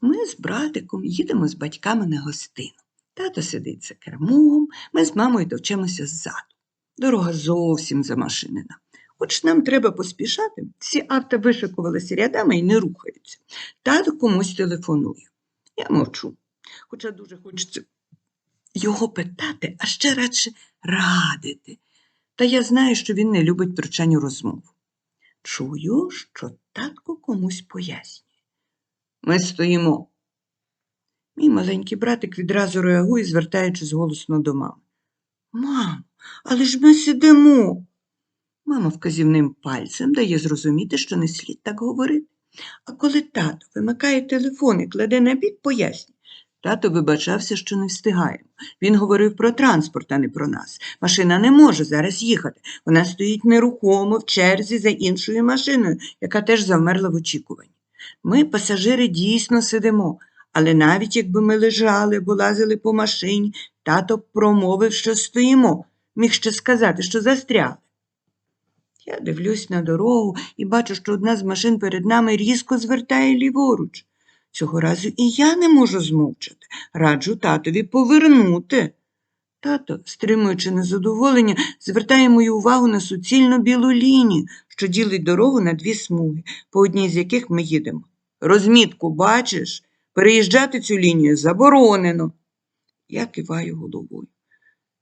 Ми з братиком їдемо з батьками на гостину. Тато сидить за кермом, ми з мамою товчемося ззаду. Дорога зовсім замашинена. Хоч нам треба поспішати, всі авто вишикувалися рядами і не рухаються. Тато комусь телефонує. Я мовчу, хоча дуже хочеться його питати, а ще радше радити. Та я знаю, що він не любить втручань розмову. Чую, що татко комусь пояснює. Ми стоїмо. Мій маленький братик відразу реагує, звертаючись голосно до мами. Мам, але ж ми сидимо. Мама вказівним пальцем дає зрозуміти, що не слід так говорити. А коли тато вимикає телефон і кладе на бік, пояснює. Тато вибачався, що не встигаємо. Він говорив про транспорт, а не про нас. Машина не може зараз їхати. Вона стоїть нерухомо в черзі за іншою машиною, яка теж завмерла в очікуванні. Ми, пасажири, дійсно сидимо, але навіть якби ми лежали або лазили по машині, тато промовив, що стоїмо, міг ще сказати, що застряли. Я дивлюсь на дорогу і бачу, що одна з машин перед нами різко звертає ліворуч. Цього разу і я не можу змовчати. Раджу татові повернути. Тато, стримуючи незадоволення, звертає мою увагу на суцільну білу лінію, що ділить дорогу на дві смуги, по одній з яких ми їдемо. Розмітку бачиш? Переїжджати цю лінію заборонено. Я киваю головою.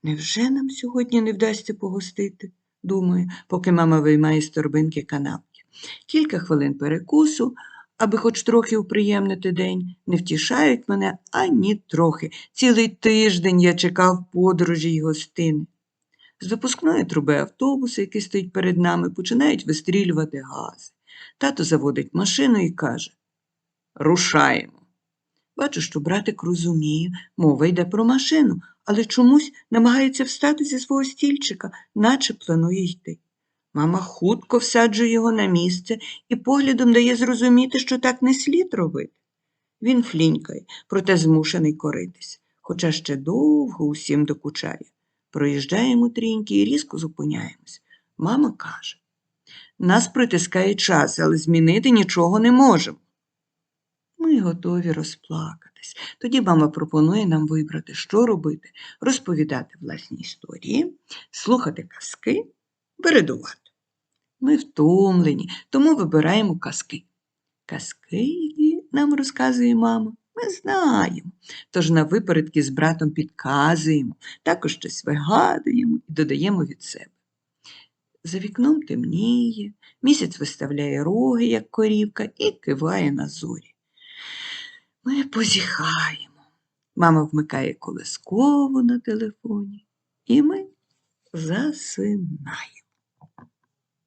Невже нам сьогодні не вдасться погостити? думаю, поки мама виймає з торбинки канапки. Кілька хвилин перекусу, аби хоч трохи уприємнити день, не втішають мене ані трохи. Цілий тиждень я чекав подорожі й гостини. З випускної труби автобуса, який стоїть перед нами, починають вистрілювати гази. Тато заводить машину і каже Рушаємо. Бачу, що братик розуміє, мова йде про машину, але чомусь намагається встати зі свого стільчика, наче планує йти. Мама хутко всаджує його на місце і поглядом дає зрозуміти, що так не слід робити. Він флінькає, проте змушений коритись, хоча ще довго усім докучає. Проїжджаємо тріньки і різко зупиняємось. Мама каже нас притискає час, але змінити нічого не можемо. Ми готові розплакатись. Тоді мама пропонує нам вибрати, що робити, розповідати власні історії, слухати казки, передувати. Ми втомлені, тому вибираємо казки. Казки, нам розказує мама, ми знаємо. Тож на випередки з братом підказуємо, також щось вигадуємо і додаємо від себе. За вікном темніє, місяць виставляє роги, як корівка, і киває на зорі. Ми позіхаємо. Мама вмикає колискову на телефоні, і ми засинаємо.